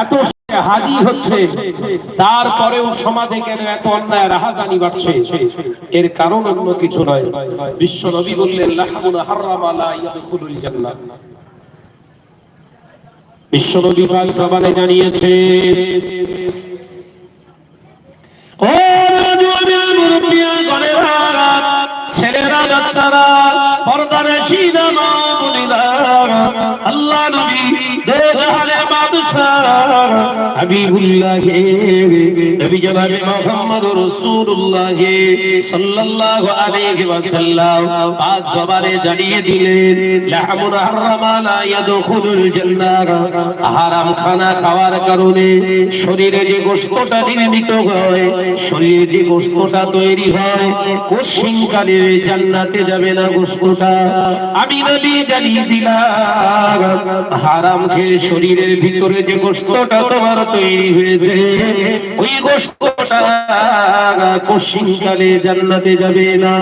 এত হাজি হচ্ছে, তারপরেও সমাজে কেন এত অন্যায়, রাহাজানি বাড়ছে? এর কারণ অন্য কিছু নয়। বিশ্ব নবী বললেন বিশ্ব নবী পাক জবানে জানিয়েছে ছেলেরা, বাচ্চারা, পর্দারে আল্লাহ নবী দো জাহানের বাদশাহ হাবিবুল্লাহ শরীরে যে গোশতটা নির্মিত হয়, শরীরে যে গোশতটা তৈরি হয়, কোশ্চিনকালে জান্নাতে যাবে না গোশতটা। আমি জানিয়ে দিলাম, হারাম খেয়ে শরীরের ভিতরে যে গোশতটা তোমার তৈরি হয়েছে, ওই গোশতটা কোশ্চিনকালে জান্নাতে যাবে না।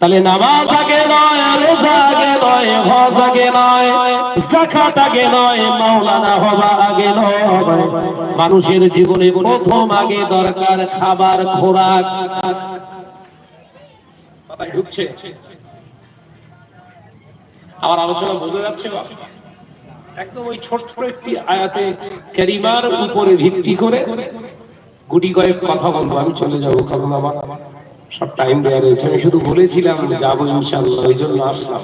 তাহলে নামাজ আগে নয়, রোজা আগে নয়, হজ আগে নয় জাকাত আগে নয়, মাওলানা হওয়া আগে নয়। মানুষের জীবনে প্রথম আগে দরকার খাবার খোরাক। ঢুকছে? আমার আলোচনা বোঝা যাচ্ছে? একদম ওই ছোট ছোট একটি আয়াতে ক্যারিমার উপরে ভিত্তি করে গুটি কয়েক কথা বলব, আমি চলে যাব, কারণ আমার সব টাইম দেওয়া রয়েছে। আমি শুধু বলেছিলাম, যাব ইনশাল্লাহ ওই জন্য আসলাম।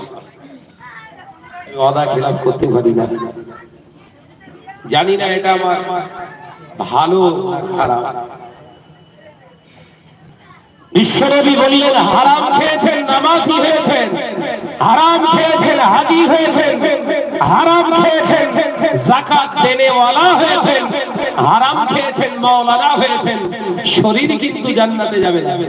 অদা খেলাপ করতে পারি না। জানি না এটা আমার ভালো খারাপ। বিশ্বনবী বললেন, হারাম খেয়েছেন, নামাজি হয়েছেন। হারাম খেয়েছেন, হাজি হয়েছেন, হারাম খেয়েছেন জাকাত দেনেওয়ালা হয়েছেন, হারাম খেয়েছেন মৌলানা হয়েছেন, শরীর কিন্তু জান্নাতে যাবে যাবে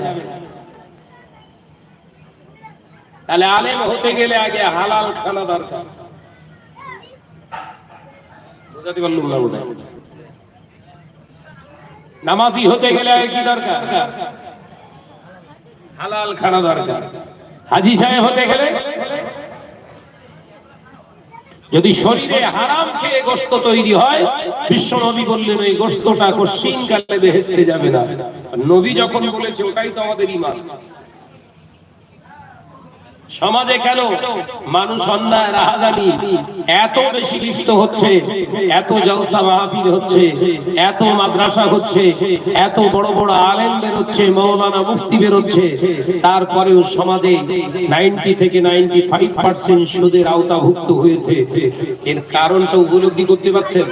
তাহলে আলেম হতে গেলে আগে হালাল খানা দরকার। বুঝাতে পারলুম না। নামাজি হতে গেলে আগে কি দরকার? হালাল খানা দরকার। হাজি সাহেব হতে গেলে যদি শরীরে হারাম খেয়ে গোস্ত তৈরি হয়, বিশ্ব নবী বললেন এই গোস্তটা কশিন বেহেস্তে যাবে না। নবী যখন বলেছে, ওটাই তো আমাদের ইমান সমাজে কেন মানুষ অন্যায়, রাহাজানি এত বেশি লিপ্ত হচ্ছে, এত জলসা মাহফিল হচ্ছে, এত মাদ্রাসা হচ্ছে, এত বড় বড় আলেম বেরোচ্ছে মৌলানা মুফতি বেরোচ্ছে তারপরেও সমাজে নাইনটি থেকে নাইনটি ফাইভ পার্সেন্ট সুদের আওতাভুক্ত হয়েছে। এর কারণটা উপলব্ধি করতে পারছেন?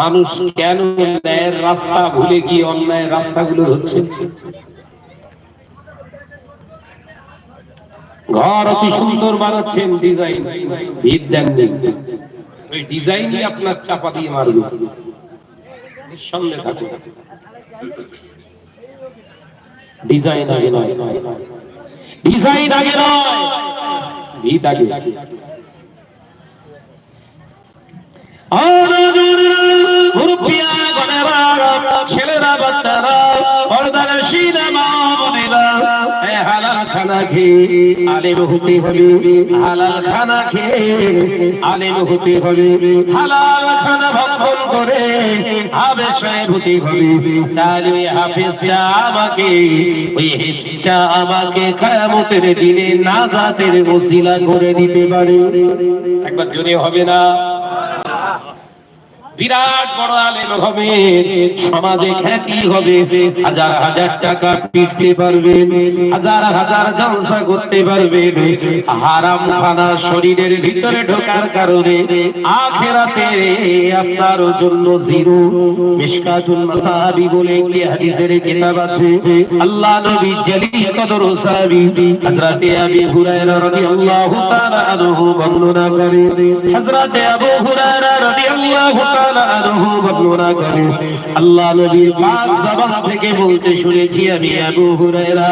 মানুষ কেন ন্যায়ের রাস্তা ভুলে গিয়ে অন্যায়ের রাস্তাগুলো হচ্ছে ঘর অতি সুন্দর বানাচ্ছেন ডিজাইন ভিত দেননি ওই ডিজাইনই আপনার চাপা দিয়ে মারবে। থাকুন। ডিজাইন আগে নয়। ডিজাইন আগে নয়। আগে। ছেলেরা, বাচ্চারা খানা খেয়ে আলেম হতে হবে, হালাল খানা খেয়ে আলেম হতে হবে, হালাল খানা ভক্ষণ করে হাফেজ হতে হবে। তাহলে ওই হাফেজটা আমাকে, ওই হেফজটা আমাকে কায়ামতের দিনে নাজাতের ওসিলা করে দিতে পারে। একবার জোরে হবে না? বিরাট বড় আলেম হবে। সমাজে খ্যাতি হবে। হাজার হাজার টাকা পিটতে পারবে। হাজার হাজার জলসা করতে পারবে। হারাম খানা শরীরের ভিতরে ঢোকার কারণে আখেরাতে আপনার জন্য জিরো। মিশকাতুল মাসাবি বলে একটি হাদিসের কিতাব আছে। আল্লাহ নবী জলিল কদর সাহাবী হযরতে আবি হুরায়রা রাদিয়াল্লাহু তাআলা আনহু বর্ণনা করে হযরতে আবু হুরায়রা রাদিয়াল্লাহু তাআলা আল্লাহ নবীর পাক জবান থেকে বলতে শুনেছি আমি আবু হুরায়রা।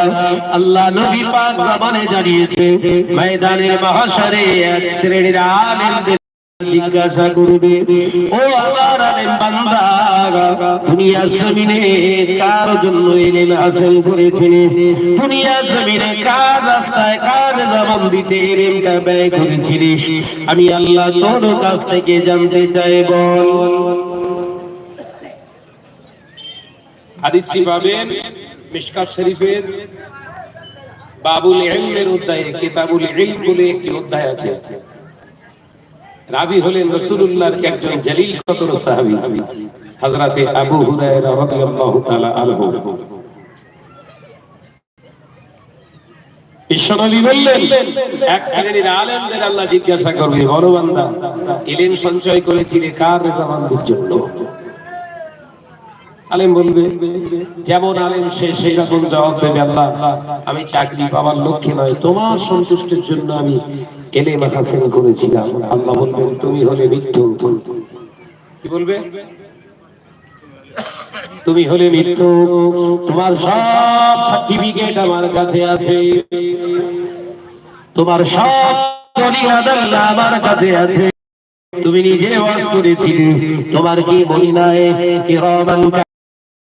আল্লাহ নবী পাক জবানে জানিয়েছে, ময়দানের মহাশরে এক শ্রেণির আলেমদের জিজ্ঞাসা করবে, ও দুনিয়ার জমিনে কার জন্য করেছিলি? দুনিয়ার জমিনে কার রাস্তায় কার জবান দিতে এলেমটা ব্যয় আমি আল্লাহ তোর কাছ থেকে জানতে চাই, বল। হাদিসটি পাবেন মিশকাত শরীফের বাবুল ইলমের অধ্যায়ে বলে একটি অধ্যায় আছে। রাবি হলেন রাসূলুল্লাহর একজন জলিল কদর সাহাবী, হযরতে আবু হুরায়রা রাদিয়াল্লাহু তাআলা আনহু। সঞ্চয় যেমন আলেম আল্লাহ, আমি চাকরি পাওয়ার লক্ষ্যে নয়, তোমার সন্তুষ্টির জন্য আমি এলেম হাসিল করেছিলাম। আল্লাহ বলবেন, তুমি হলে মৃত্যু। কি বলবে? তুমি হলে মৃত্যু। তোমার সব সার্টিফিকেট আমার কাছে আছে। তোমার সব আমার কাছে আছে। তুমি নিজে ওয়াজ করেছিলে। তোমার কি নাই কিরামান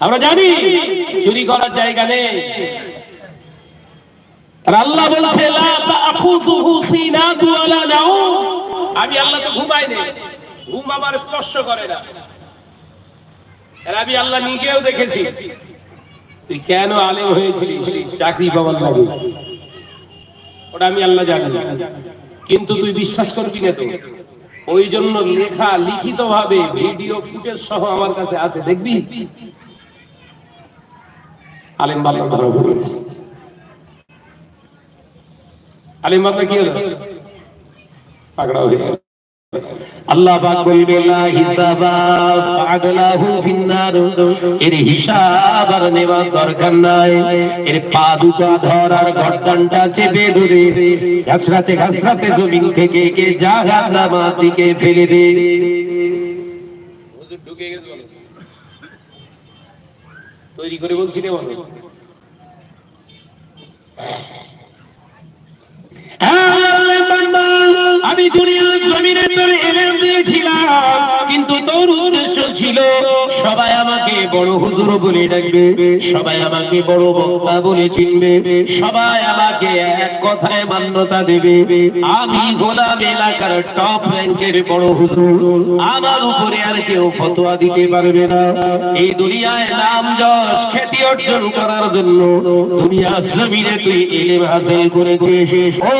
আমরা জানি চুরি করার জায়গা নেই। আল্লাহ বলছে আমি ঘুমাই নেই। ঘুম আমার স্পর্শ করে না। আমি আল্লাহ নিজেও দেখেছি। তুই কেন আলেম হয়েছিলিস? চাকরি পাওয়ার লাগে ওটা আমি আল্লাহ জানি। কিন্তু তুই বিশ্বাস করবি না তো। ওই জন্য লেখা লিখিত ভাবে ভিডিও ফুটেজ সহ আমার কাছে আছে। দেখবি? আলেম ধরা পড়ে আলেম কি হলো? পাকড়া হয়ে আল্লাহ পাক বলবে এর হিসাব আর দরকার নাই। এর পা ধর আর গর্দানটা চেপে ধরে ঘাসরাতে ঘাসরাতে জমিন থেকে কে দিকে ফেলে দে। ঢুকে গেছে। তৈরি করে বলছি রে বলো আমি দুনিয়ার জমিনে তোর এলেম দিয়েছিলাম, কিন্তু তোর উদ্দেশ্য ছিল, সবাই আমাকে বড় হুজুর বলে ডাকবে, সবাই আমাকে বড় বক্তা বলে চিনবে, সবাই আমাকে এক কথায় মান্যতা দেবে। আমি গোলাম এলাকার টপ র্যাঙ্কের বড় হুজুর, আমার উপরে আর কেউ ফতোয়া দিতে পারবে না। এই দুনিয়ায় নাম যশ, খ্যাতি অর্জন করার জন্য দুনিয়ার জমিনে তুই এলেম হাসিল করেছিস ও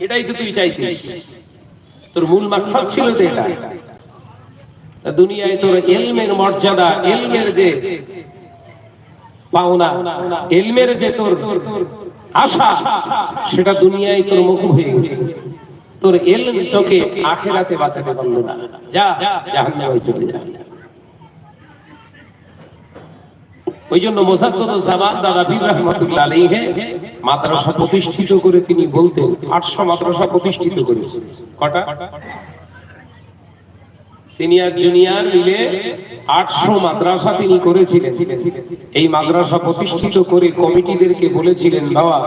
এটাই তো তুই চাইতিস। তোর মূল মাকসাদ ছিল যে এটা। দুনিয়ায় তোর এলমের মর্যাদা, এলমের যে পাওনা, এলমের যে তোর আশা, সেটা দুনিয়ায় তোর মুখ হয়ে গেছে। তোর এলম তোকে আখেরাতে বাঁচাতে পারল না। যা, জাহান্নামে চলে যা। ওই জন্য মোসাদ্দদ জামান দাদা বীর রহমতুল্লাহ আলাইহি মাদ্রাসা প্রতিষ্ঠিত করে তিনি বলতেন 800 মাদ্রাসা প্রতিষ্ঠিত করেছেন কটা? সিনিয়র, জুনিয়র মিলে 800 মাদ্রাসা তিনি করেছিলেন। এই মাদ্রাসা প্রতিষ্ঠিত করে কমিটিদেরকে বলেছিলেন, বাবা,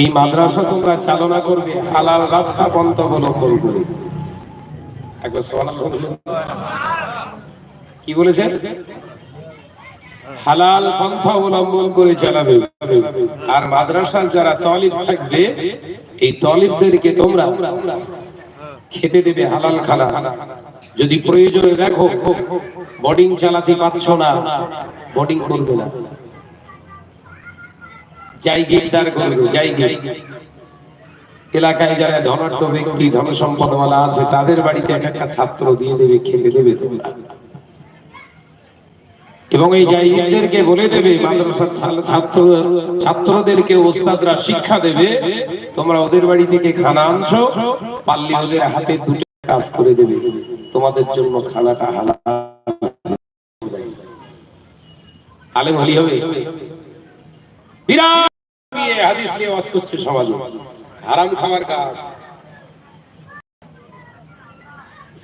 এই মাদ্রাসা তোমরা চালনা করবে, হালাল রাস্তা পন্থ অবলম্বন করে কি বলেছেন? হালাল পন্থা অবলম্বন করে চালাবে। আর মাদ্রাসার যারা তলিব থাকবে, এই তলিবদেরকে তোমরা খেতে দেবে হালাল খানা। যদি প্রয়োজনে দেখো বোর্ডিং চালাতে পারছ না বোর্ডিং করবে না। যাই গিরদার করবে, যাই গিরি এলাকায় যারা ধনাঢ্য ব্যক্তি ধন সম্পদওয়ালা আছে, তাদের বাড়িতে এক একটা ছাত্র দিয়ে দেবে, খেতে দেবে তোমরা। এবং এই জাহিদদেরকে বলে দেবে মাদ্রাসার ছাত্র ছাত্রদেরকে ওস্তাদরা শিক্ষা দেবে। তোমরা ওদের বাড়ি থেকে খানা আনছো পাল্লি ওদের হাতে দুটো কাজ করে দেবে। তোমাদের জন্য খানাটা হালাল আলেম হলি হবে? বিরাট হাদিস নিয়ে ওয়াজ করছে সমাজে। হারাম খাবার কাজ।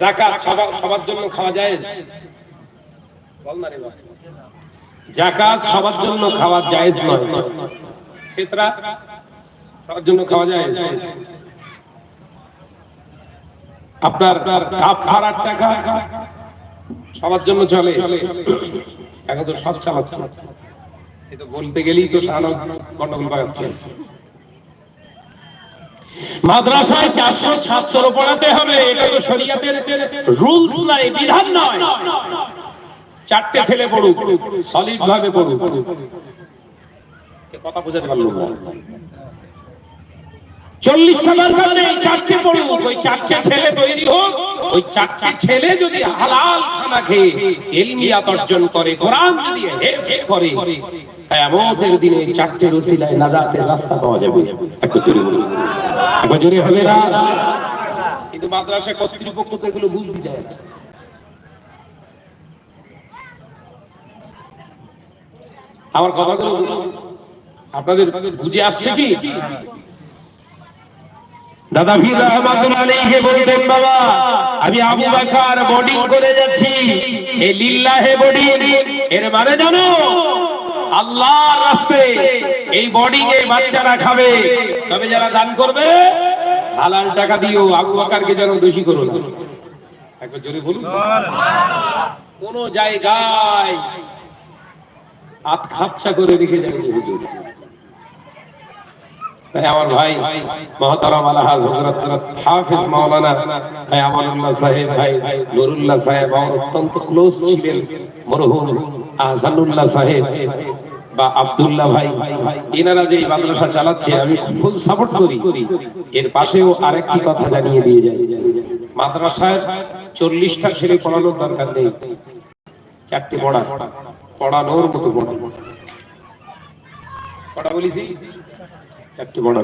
জাকাত সবার জন্য খাওয়া যায়। জাকাত সবার জন্য খাওয়া জায়েজ নয়। ফিতরা সবার জন্য খাওয়া যায় আপনার কাফারার টাকা সবার জন্য চলে। এখন তো সব চালাচ্ছে। তো বলতে গেলেই তো শাহনাজ গন্ডগোল পাকাচ্ছে মাদ্রাসায় চারশো ছাত্র পড়াতে হবে, এটা তো শরিয়াতের রুলস নাই, বিধান নয়। চারটে ছেলে পড়ুক সলিড ভাবে পড়ুক। কথা বোঝাতে পারলাম না। চল্লিশটা দরকার নেই চারটে পড়ুক ওই চারটে ছেলে তৈরি হোক ওই চারটে ছেলে যদি হালাল খানা খেয়ে এলমিয়াত অর্জন করে কোরআন যদি হেফজ করে কিয়ামতের দিনে চারটে রসিলায় নাজাতের রাস্তা পাওয়া যাবে। একটু জোরে বলুন। একবার জোরে হবে না? কিন্তু মাদ্রাসা কর্তৃপক্ষ তো এগুলো বুঝতে চায় আমার কথাগুলো আপনাদের বুঝে আসছে কি? দাদা ভীর রহমাতুল আলাইহি বলতেন বাবা, আমি আবু বকর বোর্ডিং করে যাচ্ছি। এই লিল্লাহে বোর্ডিং এর মানে জানো? আল্লাহর রাস্তায় এই বোর্ডিং এ বাচ্চারা খাবে। তবে যারা দান করবে, হালাল টাকা দিও, আবু বকরকে যেন দোষী করো না। একবার জোরে বলুন। কোন জায়গায় হাত করে রেখে হুজুর। তাই আমার ভাই মহতারাম আলহাজ হযরত হাফেজ মাওলানা ভাই সাহেব ভাই নুরুল্লাহ সাহেব আমার অত্যন্ত ক্লোজ ছিলেন, মরহুম আহসানুল্লাহ সাহেব বা আব্দুল্লাহ ভাই। এনারা যে মাদ্রাসা চালাচ্ছে, আমি ফুল সাপোর্ট করি। এর পাশেও আরেকটি কথা জানিয়ে দিয়ে যাই। মাদ্রাসায় চল্লিশটা ছেলে পড়ানোর দরকার নেই। চারটে পড়া। পড়ানোর মতো পড়া পড়া বলেছি? চারটে পড়া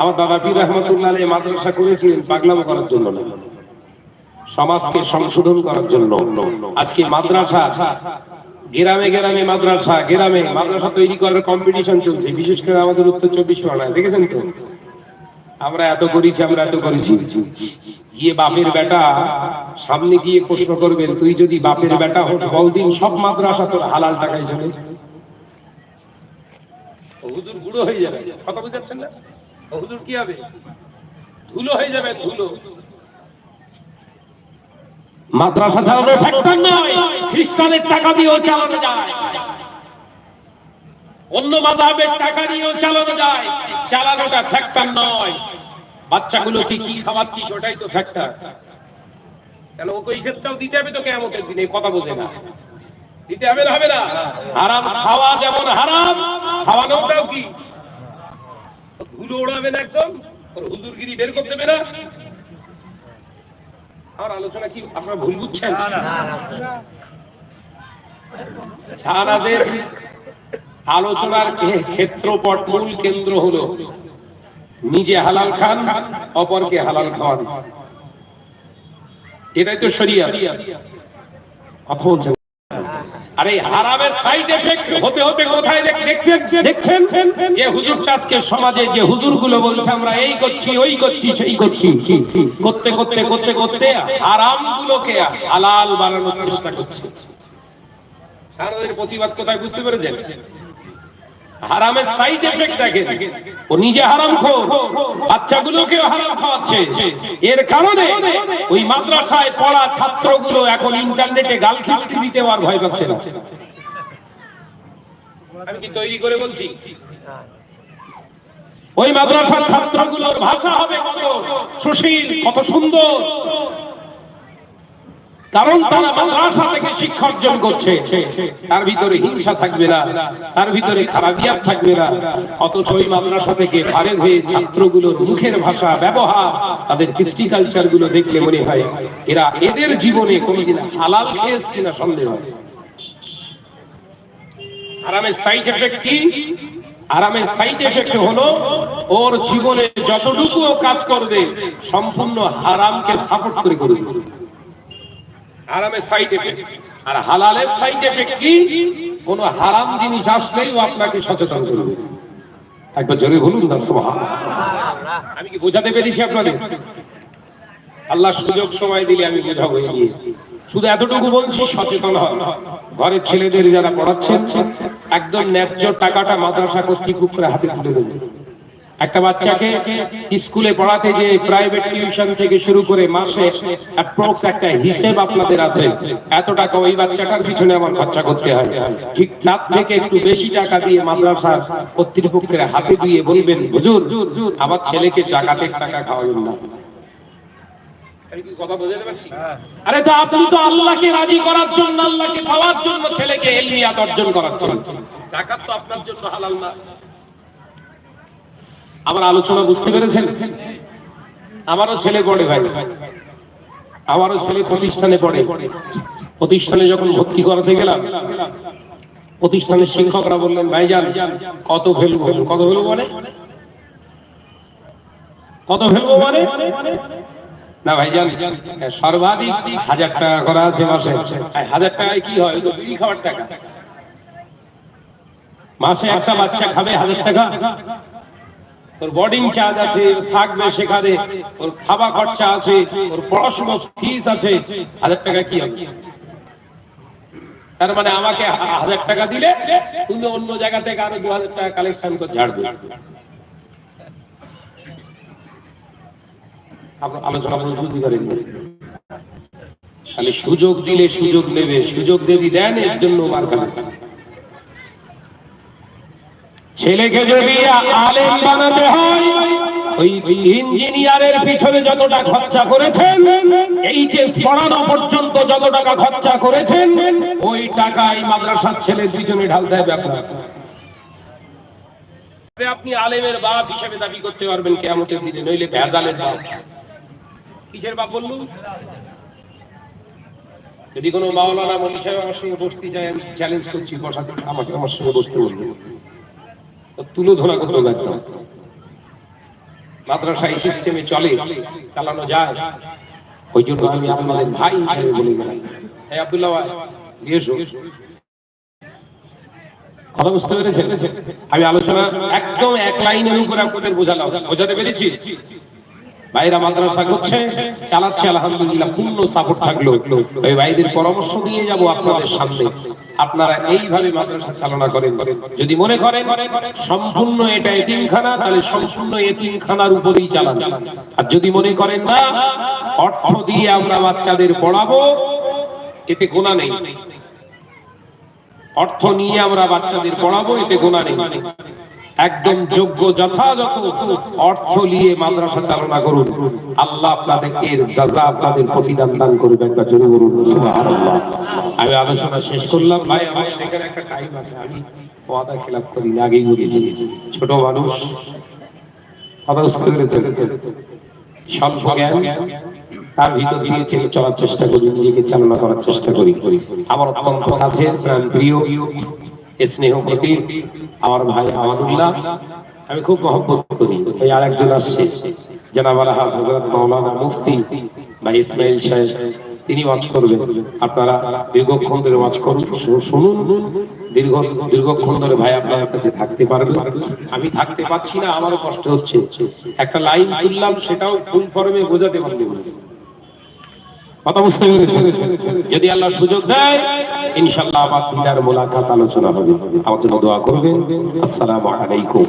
আমার দাদা পীর রহমতুল্লাহ মাদ্রাসা করেছিলেন পাগলামো করার জন্য না। সমাজকে সংশোধন করার জন্য। আজকে মাদ্রাসা, গ্রামে গ্রামে মাদ্রাসা গ্রামে মাদ্রাসা তৈরি করার কম্পিটিশন চলছে। বিশেষ করে আমাদের উত্তর চব্বিশ পরগনায়। দেখেছেন তো? আমরা এত করেছি, আমরা এত করেছি। গিয়ে বাপের বেটা সামনে গিয়ে প্রশ্ন করবেন, তুই যদি বাপের বেটা হোস বলদিন সব মাদ্রাসা তোর হালাল টাকায় চলে। হুজুর বুড়ো হয়ে যাবে, কথা বুঝাচ্ছেন না? হুজুর কি হবে? ধুলো হয়ে যাবে, ধুলো। মাদ্রাসা চালানো ফ্যাক্টর নয়, খ্রিস্টানের টাকা দিয়েও চালানো যায়। অন্য মাযহাবের টাকা দিয়েও চালানো যায়। চালানোটা ফ্যাক্টর নয়। বাচ্চাগুলোকে কি খাওয়াচ্ছিস, ওটাই তো ফ্যাক্টর কেন, ওকে হিসেবটাও দিতে হবে তো কেমতের দিনে কথা বোঝে না। দিতে হবে না হবে না। হারাম খাওয়া যেমন হারাম, খাওয়ানোটাও কি? ধুলো ওড়াবে না একদম ওর হুজুরগিরি বের করতে দেবে না। আমার আলোচনা কি, আপনারা ভুল বুঝছেন? আলোচনার ক্ষে- ক্ষেত্রপট মূল কেন্দ্র হলো নিজে হালাল খান অপরকে হালাল খাওয়ান। এটাই তো শরিয়া। কথা বলছেন? আরে হারামের সাইড এফেক্ট হতে হতে কোথায় দেখছেন? দেখছেন? যে হুজুরটা আজকে সমাজে যে হুজুরগুলো বলছে আমরা এই করছি ওই করছি সেই করছি। করতে করতে করতে করতে হারাম গুলোকে হালাল বানানোর চেষ্টা করছে। সারাদের প্রতিবাদ কোথায় বুঝতে পেরেছেন? হারামের সাইড এফেক্ট দেখেন। ও নিজে হারাম খোর। বাচ্চাগুলোকে হারাম খাওয়াচ্ছে। এর কারণে ওই মাদ্রাসায় পড়া ছাত্রগুলো এখন ইন্টারনেটে গাল খিস্তি দিতে আর ভয় পাচ্ছে না। আমি কি তৈরি করে বলছি? ওই মাদ্রাসার ছাত্রগুলোর ভাষা হবে কত সুশীল, কত সুন্দর। কারণ তারা মাদ্রাসা থেকে শিক্ষা অর্জন করছে। তার ভিতরে হিংসা থাকবে না, তার ভিতরে খারাপিয়াত থাকবে না। অথচ ওই মাদ্রাসা থেকে ফারেক হয়ে ছাত্রগুলোর মুখের ভাষা, ব্যবহার, তাদের কৃষ্টি কালচারগুলো দেখলে মনে হয় এরা এদের জীবনে কোনোদিন হালাল খেয়েছে কিনা সন্দেহ। আছে আরামের সাইড এফেক্ট কি? আরামের সাইড এফেক্ট হলো ওর জীবনে যতটুকু কাজ করবে, সম্পূর্ণ হারামকে সাপোর্ট করে করবে। হারামের সাইড এফেক্ট আর হালালের সাইড এফেক্ট কি? কোন হারাম জিনিস আসলেই আপনাকে সচেতন করবে। একবার জোরে বলুন না আমি কি বোঝাতে পেরেছি আপনাদের? আল্লাহ সুযোগ সময় দিলে আমি বোঝাবো এই নিয়ে। শুধু এতটুকু বলছি, সচেতন হন। ঘরের ছেলেদের যারা পড়াচ্ছেন, একদম ন্যায্য টাকাটা মাদ্রাসা কর্তৃপক্ষের হাতে তুলে দেবেন একটা বাচ্চাকে স্কুলে পড়াতে যে প্রাইভেট টিউশন থেকে শুরু করে মাসে অ্যাপ্রক্স একটা হিসেব আপনাদের আছে। এত টাকা ওই বাচ্চাটার পিছনে আমার খরচা করতে হয়। ঠিক তার থেকে একটু বেশি টাকা দিয়ে মাদ্রাসার কর্তৃপক্ষের হাতে দিয়ে বলবেন, হুজুর, আমার ছেলেকে জাকাতের টাকা খাওয়াবেন না? আরে তো আপনি তো আল্লাহকে রাজি করার জন্য, আল্লাহকে পাওয়ার জন্য ছেলেকে এলমিয়াত অর্জন করাচ্ছেন। জাকাত তো আপনার জন্য হালাল না। আমার আলোচনা বুঝতে পেরেছেন? আমারও ছেলে পড়ে ভাই। আমারও ছেলে প্রতিষ্ঠানে পড়ে। প্রতিষ্ঠানে যখন ভর্তি করাতে গেলাম, প্রতিষ্ঠানের শিক্ষকরা বললেন ভাইজান কত ফেলব কত ফেলব মানে কত ফেলব মানে না ভাইজান সর্বাধিক হাজার টাকা করা আছে মাসে। হাজার টাকায় কি হয়? তো বিড়ি খাওয়ার টাকা। মাসে একটা বাচ্চা খাবে হাজার টাকা? ওর বোর্ডিং চার্জ আছে থাকবে সেখানে ওর খাওয়া খরচা আছে ওর পড়াশোনার ফিস আছে, হাজার টাকা কি হবে? তার মানে আমাকে হাজার টাকা দিলে তুমি অন্য জায়গা থেকে আরও দু হাজার টাকা কালেকশন করে ঝাড়বে আলোচনা বুঝতে পারেন। তাহলে সুযোগ দিলে সুযোগ নেবে, সুযোগ যদি দেন এর জন্য মার খাবে। ছেলেকে যদি আলেম বানাতে হয়, ওই ইঞ্জিনিয়ারের পিছনে যতটা খরচা করেছেন, এই যে পড়ানো পর্যন্ত যত টাকা খরচা করেছেন, ওই টাকা এই মাদ্রাসার ছেলের পিছনে ঢালতে হবে আপনার আপনি আলেমের বাপ হিসেবে দাবি করতে পারবেন কেমতের দিনে, নইলে ভেজালের বাপ কিসের বাপ বললুম? যদি কোনো মাওলানা সাহেব আমার সঙ্গে বসতে চায়, আমি চ্যালেঞ্জ করছি, বসাতে। আমাকে আমার সঙ্গে বসতে বলব তুলো ধরা করতে পারতাম মাদ্রাসা এই সিস্টেমে চলে, চালানো যায়। ওই জন্য আমি আপনাদের ভাই হিসেবে বলে গেলাম। হ্যাঁ আব্দুল্লাহ নিয়ে এসো। কথা বুঝতে পেরেছেন? আমি আলোচনা একদম এক লাইনের উপরে আপনাদের বোঝালাম। বোঝাতে পেরেছি? ভাইরা মাদ্রাসা করছে, চালাচ্ছে, আলহামদুলিল্লাহ, পূর্ণ সাপোর্ট থাকল। ওই ভাইদের পরামর্শ দিয়ে যাব আপনাদের সামনে। আপনারা এইভাবে মাদ্রাসা চালনা করেন। যদি মনে করেন, সম্পূর্ণ এটা এতিমখানা, তাহলে সম্পূর্ণ এতিমখানার উপরেই চালান। আর যদি মনে করেন, না, অর্থ দিয়ে আমরা বাচ্চাদের পড়াবো, এতে গোনা নেই। অর্থ নিয়ে আমরা বাচ্চাদের পড়াবো, এতে গোনা নেই। একদম যোগ্য যথাযথ অর্থ নিয়ে মাদ্রাসা চালনা করুন। আল্লাহ আপনাদের এর জাজা আপনাদের প্রতিদান দান করবে একবার জোরে সুবহানাল্লাহ। আমি আলোচনা শেষ করলাম। ভাই, আমার সেখানে একটা টাইম আছে। আমি ওয়াদা খেলাপ করি না, আগেই বলেছি। ছোট মানুষ, কথা বুঝতে পেরেছেন? স্বল্প জ্ঞান, তার ভিতর দিয়ে চলার চেষ্টা করি, নিজেকে চালনা করার চেষ্টা করি। আমার অত্যন্ত কাছে প্রিয় স্নেহ প্রতি আমার ভাই আমি খুব মহব্বত করি। আর একজন আসছে মুফতি ইসমাইল সাহেব, তিনি করবেন। আপনারা দীর্ঘক্ষণ ধরে করুন শুনুন, দীর্ঘ, দীর্ঘক্ষণ ধরে ভাই আপনার কাছে থাকতে পারবেন আমি থাকতে পারছি না, আমারও কষ্ট হচ্ছে। একটা লাইন তুললাম, সেটাও ফুল ফর্মে বোঝাতে পারলি কথা বুঝতে পেরেছেন? যদি আল্লাহ সুযোগ দেয়, ইনশাআল্লাহ আবার দিদার মোলাকাত আলোচনা হবে। আমার জন্য দোয়া করবেন। আসসালামু আলাইকুম